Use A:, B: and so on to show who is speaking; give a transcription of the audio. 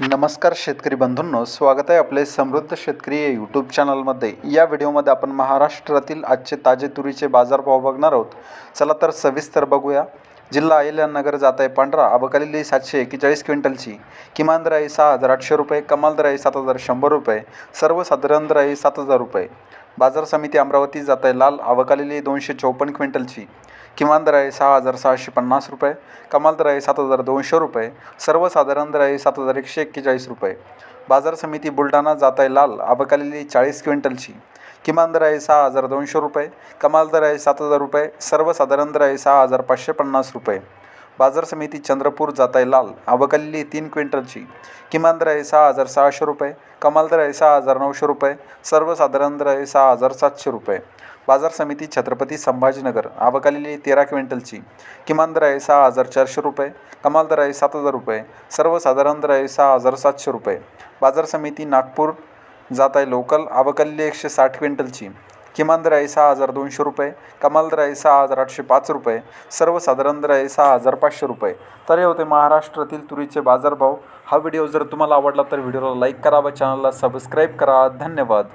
A: नमस्कार शेतकरी बंधूंनो स्वागत आहे आपले समृद्ध शेतकरी या यूट्यूब चॅनलमध्ये. या व्हिडिओमध्ये आपण महाराष्ट्रातील आजचे ताजे तुरीचे बाजारभाव बघणार आहोत. चला तर सविस्तर बघूया. जिल्हा अहिल्यानगर जात आहे पांढरा अबकालेली सातशे एक्केचाळीस क्विंटलची. किमान दर आहे सहा हजार आठशे रुपये कमाल दर आहे सात हजार शंभर रुपये सर्वसाधारण दर आहे सात हजार रुपये. बाजार समिती अमरावती जात आहे लाल अवकालेली दोनशे चौपन्न क्विंटलची. किमान दर आहे सहा हजार सहाशे पन्नास रुपये. कमाल दर आहे सात हजार दोनशे रुपये. सर्वसाधारण दर आहे सात हजार एकशे एक्केचाळीस रुपये. बाजार समिती बुलढाणा जात आहे लाल अबकालेली चाळीस क्विंटलची. किमान दर आहे सहा हजार दोनशे रुपये. कमाल दर आहे सात हजार रुपये. सर्वसाधारण दर आहे सहा हजार पाचशे पन्नास रुपये. बाजार समिती चंद्रपूर जात आहे लाल अवकल्ली तीन क्विंटलची. किमान दर आहे सहा हजार सहाशे रुपये कमाल दर आहे सहा हजार नऊशे रुपये सर्वसाधारण दर आहे सहा हजार सातशे रुपये. बाजार समिती छत्रपती संभाजीनगर आवकालेली तेरा क्विंटलची. किमान दर आहे सहा हजार चारशे रुपये कमाल दर आहे सात हजार रुपये सर्वसाधारण दर आहे सहा हजार सातशे रुपये. बाजार समिती नागपूर जात आहे लोकल आवकल्ली एकशे साठ क्विंटलची. किमान दर आहे सहा हजार दोनशे रुपये कमाल दर आहे सहा हजार आठशे पाच रुपये सर्वसाधारण दर आहे सहा हजार पाचशे रुपये. तर हे होते महाराष्ट्रातील तुरीचे बाजारभाव. हा व्हिडिओ जर तुम्हाला आवडला तर व्हिडिओला लाईक करा व चॅनलला सबस्क्राईब करा. धन्यवाद.